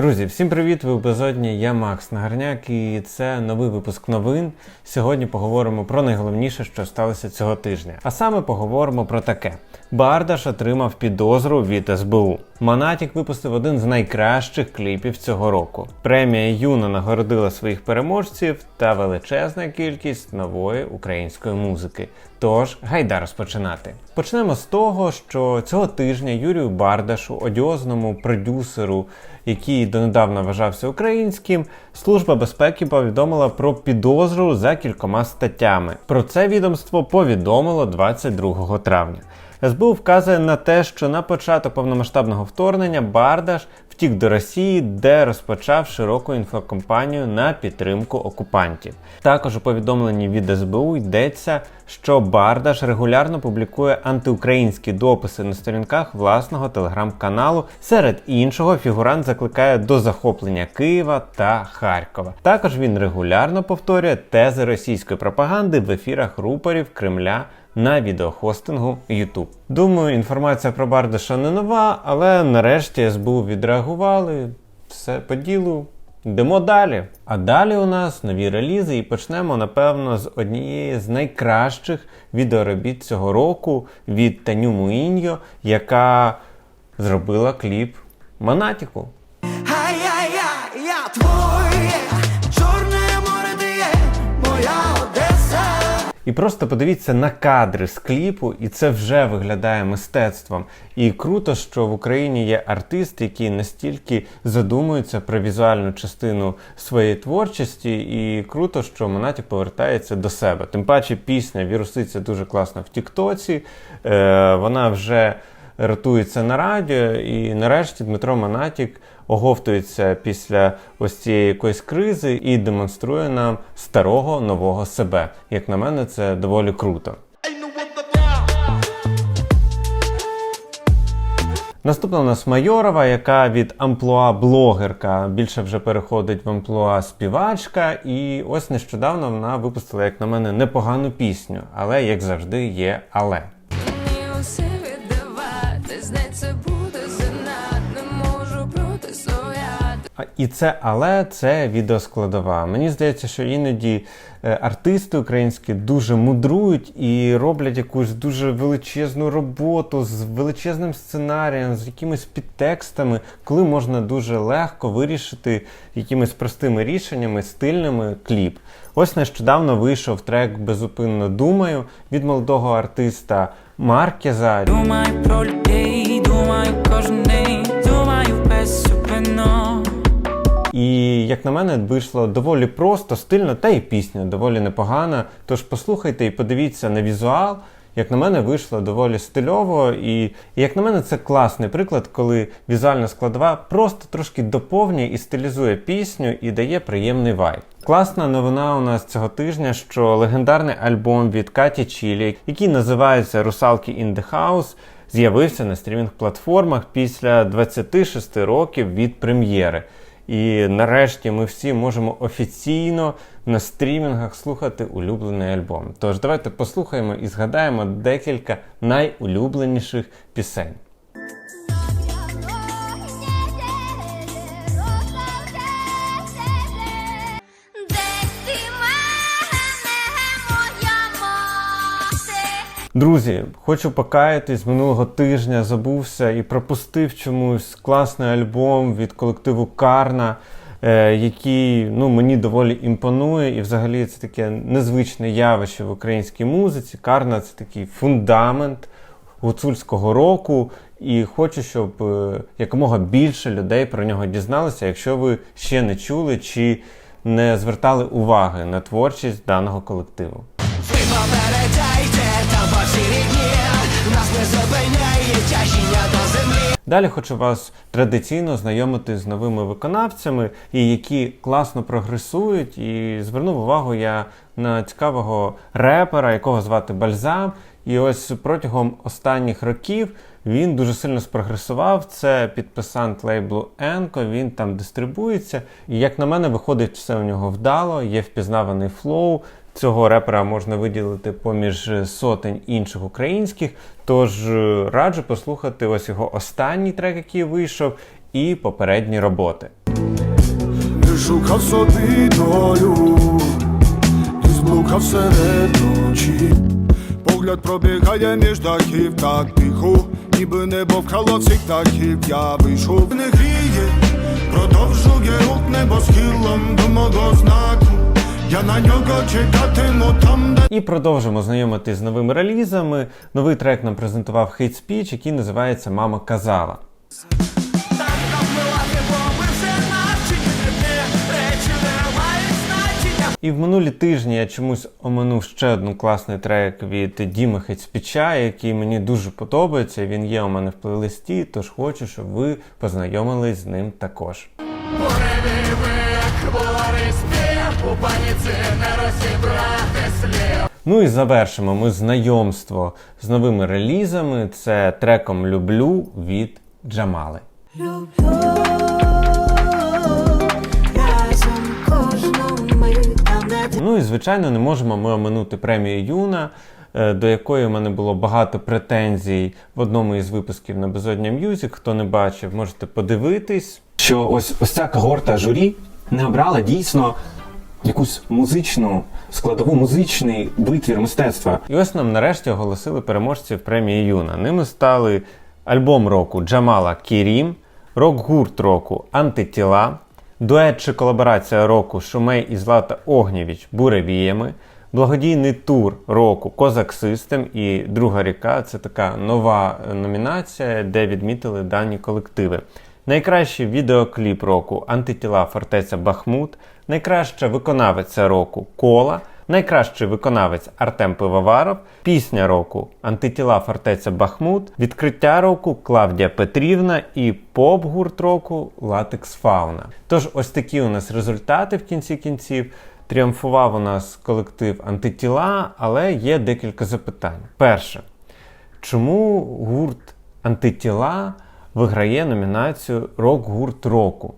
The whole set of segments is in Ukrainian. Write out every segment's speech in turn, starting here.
Друзі, всім привіт! Ви в безодні. Я Макс Нагарняк, і це новий випуск новин. Сьогодні поговоримо про найголовніше, що сталося цього тижня. А саме поговоримо про таке: Бардаш отримав підозру від СБУ. Монатік випустив один з найкращих кліпів цього року. Премія Юна нагородила своїх переможців та величезна кількість нової української музики. Тож гайда розпочинати. Почнемо з того, що цього тижня Юрію Бардашу, одіозному продюсеру, який донедавна вважався українським, служба безпеки повідомила про підозру за кількома статтями. Про це відомство повідомило 22 травня. СБУ вказує на те, що на початок повномасштабного вторгнення Бардаш втік до Росії, де розпочав широку інфокомпанію на підтримку окупантів. Також у повідомленні від СБУ йдеться, що Бардаш регулярно публікує антиукраїнські дописи на сторінках власного телеграм-каналу. Серед іншого фігурант закликає до захоплення Києва та Харкова. Також він регулярно повторює тези російської пропаганди в ефірах рупорів Кремля на відеохостингу YouTube. Думаю, інформація про Бардаша не нова, але нарешті СБУ відреагували. Все по ділу. Йдемо далі. А далі у нас нові релізи, і почнемо, напевно, з однієї з найкращих відеоробіт цього року від Таню Муіньо, яка зробила кліп Монатіку. Ай-яй-яй, я твоє, І просто подивіться на кадри з кліпу, і це вже виглядає мистецтвом. І круто, що в Україні є артист, який настільки задумується про візуальну частину своєї творчості, і круто, що Монатік повертається до себе. Тим паче пісня віруситься дуже класно в Тіктоці. Е, вона вже рятується на радіо, і нарешті Дмитро Монатік оговтується після ось цієї якоїсь кризи і демонструє нам старого нового себе. Як на мене, це доволі круто. Наступна у нас Майорова, яка від амплуа блогерка більше вже переходить в амплуа співачка. І ось нещодавно вона випустила, як на мене, непогану пісню, але як завжди є але. І це але це відеоскладова. Мені здається, що іноді е, артисти українські дуже мудрують і роблять якусь дуже величезну роботу з величезним сценарієм, з якимись підтекстами, коли можна дуже легко вирішити якимись простими рішеннями, стильними кліп. Ось нещодавно вийшов трек Безупинно думаю від молодого артиста Маркеза. Думаю про людей, думаю кожен І як на мене, вийшло доволі просто, стильно, та й пісня доволі непогана. Тож послухайте і подивіться на візуал. Як на мене, вийшло доволі стильово, і, як на мене, це класний приклад, коли візуальна складова просто трошки доповнює і стилізує пісню і дає приємний вайб. Класна новина у нас цього тижня, що легендарний альбом від Каті Чілі, який називається Русалки in the House, з'явився на стрімінг-платформах після 26 років від прем'єри. І нарешті ми всі можемо офіційно на стрімінгах слухати улюблений альбом. Тож давайте послухаємо і згадаємо декілька найулюбленіших пісень. Друзі, хочу покаятись, минулого тижня забувся і пропустив чомусь класний альбом від колективу Карна, е, який ну, мені доволі імпонує. І взагалі це таке незвичне явище в українській музиці. Карна це такий фундамент гуцульського року. І хочу, щоб е, якомога більше людей про нього дізналися, якщо ви ще не чули чи не звертали уваги на творчість даного колективу. Далі хочу вас традиційно знайомити з новими виконавцями, і які класно прогресують. І звернув увагу я на цікавого репера, якого звати Бальзам. І ось протягом останніх років він дуже сильно спрогресував. Це підписант лейблу Енко, він там дистрибується. І як на мене, виходить все у нього вдало, є впізнаваний флоу. Цього репера можна виділити поміж сотень інших українських. Тож е, раджу послухати ось його останній трек, який вийшов, і попередні роботи. шукав собі долю, і зблукав серед ночі. Погляд пробігає між дахів так тихо, ніби небо в колодці птахів я вийшов, не гріє, продовжує рух небо схилом до мого знаку. Я на нього чекатиму там, де І продовжимо знайомитись з новими релізами. Новий трек нам презентував Hate Speech, який називається Мама казала. І в минулі тижні я чомусь оминув ще один класний трек від Діми Хецпіча, який мені дуже подобається. Він є у мене в плейлисті, тож хочу, щоб ви познайомились з ним також. Ну і завершимо ми знайомство з новими релізами. Це треком Люблю від Джамали. Ну і звичайно, не можемо ми оминути премію Юна, е, до якої в мене було багато претензій в одному із випусків на Безодня М'юзик. Хто не бачив, можете подивитись. що ось ось ця когорта журі не обрала дійсно якусь музичну складову, музичний витвір мистецтва. І ось нам нарешті оголосили переможців премії Юна. Ними стали альбом року Джамала Кірім, рок-гурт року Антитіла, дует чи колаборація року Шумей і Злата Огнєвіч Буревіями, благодійний тур року Козак Систем і Друга ріка це така нова номінація, де відмітили дані колективи. Найкращий відеокліп року Антитіла Фортеця Бахмут, найкраща виконавиця року Кола, найкращий виконавець Артем Пивоваров, пісня року Антитіла Фортеця Бахмут, відкриття року Клавдія Петрівна і поп-гурт року Латекс Фауна. Тож ось такі у нас результати в кінці кінців. Тріумфував у нас колектив Антитіла, але є декілька запитань. Перше, чому гурт Антитіла виграє номінацію Рок-гурт року?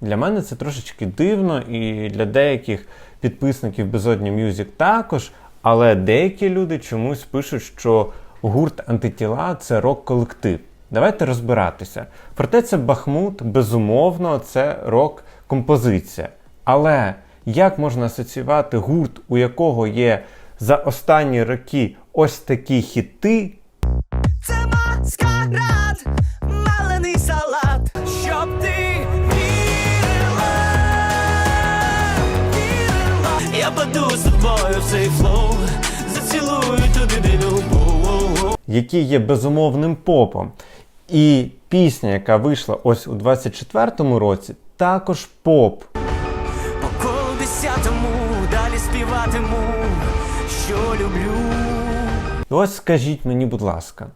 Для мене це трошечки дивно, і для деяких підписників Безодні Мюзик також, але деякі люди чомусь пишуть, що гурт антитіла це рок-колектив. Давайте розбиратися. Фортеця Бахмут, безумовно, це рок-композиція. Але як можна асоціювати гурт, у якого є за останні роки ось такі хіти, малений салат, щоб ти вірила, вірила. Я паду з тобою в цей флоу, зацілую туди, де любов. які є безумовним попом. І пісня, яка вийшла ось у 24-му році, також поп. По колу десятому далі співатиму, що люблю. Ось скажіть мені, будь ласка,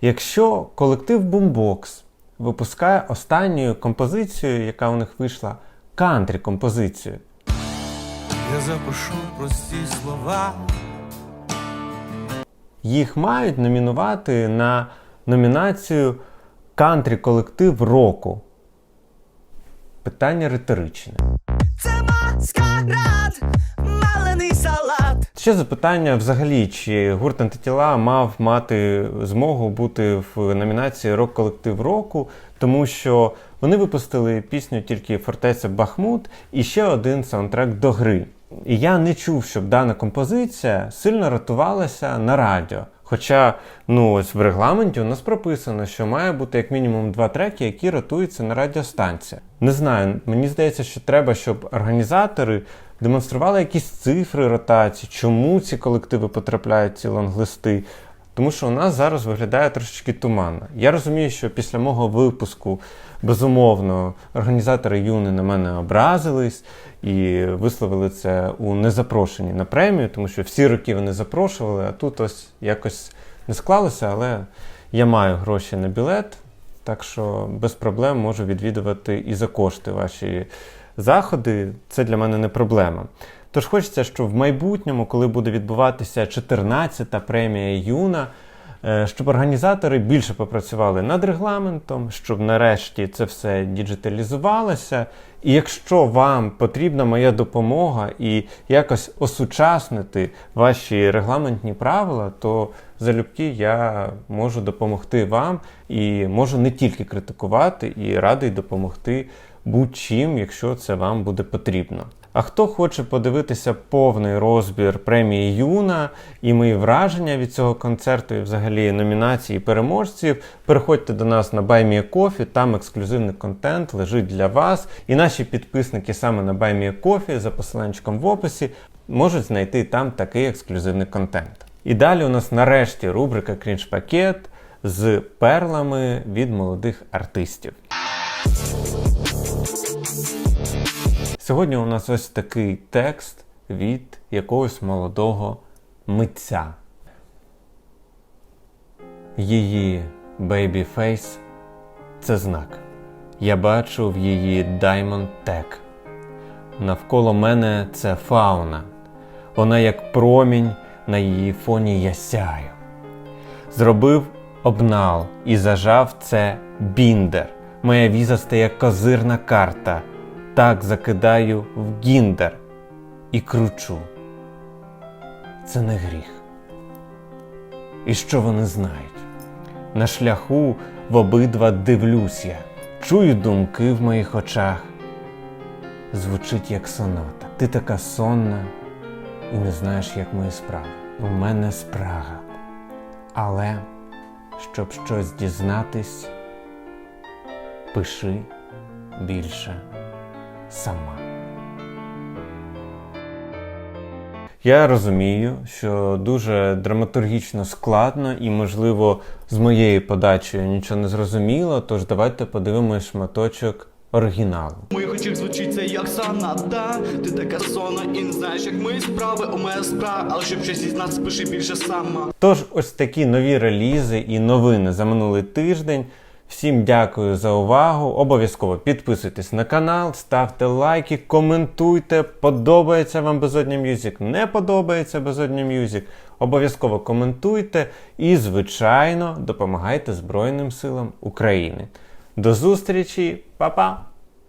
якщо колектив Boombox випускає останню композицію, яка у них вийшла, кантрі композицію, Я запишу прості слова. їх мають номінувати на номінацію кантрі колектив року. Питання риторичне. Це маскарад. Ще запитання взагалі, чи гурт антитіла мав мати змогу бути в номінації Рок-колектив року, тому що вони випустили пісню тільки Фортеця Бахмут і ще один саундтрек до гри. І я не чув, щоб дана композиція сильно рятувалася на радіо. Хоча, ну ось в регламенті у нас прописано, що має бути як мінімум два треки, які ротуються на радіостанціях. Не знаю, мені здається, що треба, щоб організатори демонстрували якісь цифри ротації, чому ці колективи потрапляють ці лонглисти. Тому що у нас зараз виглядає трошечки туманно. Я розумію, що після мого випуску, безумовно, організатори Юни на мене образились і висловили це у незапрошенні на премію, тому що всі роки вони запрошували, а тут ось якось не склалося, але я маю гроші на білет, так що без проблем можу відвідувати і за кошти ваші заходи. Це для мене не проблема. Тож хочеться, щоб в майбутньому, коли буде відбуватися 14-та премія Юна, щоб організатори більше попрацювали над регламентом, щоб нарешті це все діджиталізувалося. І якщо вам потрібна моя допомога і якось осучаснити ваші регламентні правила, то залюбки я можу допомогти вам і можу не тільки критикувати, і радий допомогти будь-чим, якщо це вам буде потрібно. А хто хоче подивитися повний розбір премії Юна і мої враження від цього концерту, і взагалі номінації переможців, переходьте до нас на BuyMeACoffee, там ексклюзивний контент лежить для вас. І наші підписники саме на BuyMeACoffee за посиланчиком в описі можуть знайти там такий ексклюзивний контент. І далі у нас нарешті рубрика Крінж-пакет з перлами від молодих артистів. Сьогодні у нас ось такий текст від якогось молодого митця. Її face – це знак. Я бачу в її Diamond Tag. Навколо мене це фауна. Вона як промінь, на її фоні я сяю. Зробив обнал і зажав це біндер. Моя віза стає козирна карта. Так закидаю в гіндер і кручу. Це не гріх. І що вони знають? На шляху в обидва дивлюсь я, чую думки в моїх очах. Звучить як соната. Ти така сонна і не знаєш, як мої справи. У мене спрага. Але щоб щось дізнатись, пиши більше сама. Я розумію, що дуже драматургічно складно і, можливо, з моєю подачею нічого не зрозуміло, тож давайте подивимось шматочок оригіналу. У моїх очах звучить це як соната Ти така сонна і не знаєш, як мої справи у мене справа, але щоб щось дізнатися, спиши більше сама. Тож, ось такі нові релізи і новини за минулий тиждень. Всім дякую за увагу. Обов'язково підписуйтесь на канал, ставте лайки, коментуйте. Подобається вам Безодня Мюзик, не подобається Безодня Мюзик. Обов'язково коментуйте і, звичайно, допомагайте Збройним силам України. До зустрічі, Па-па!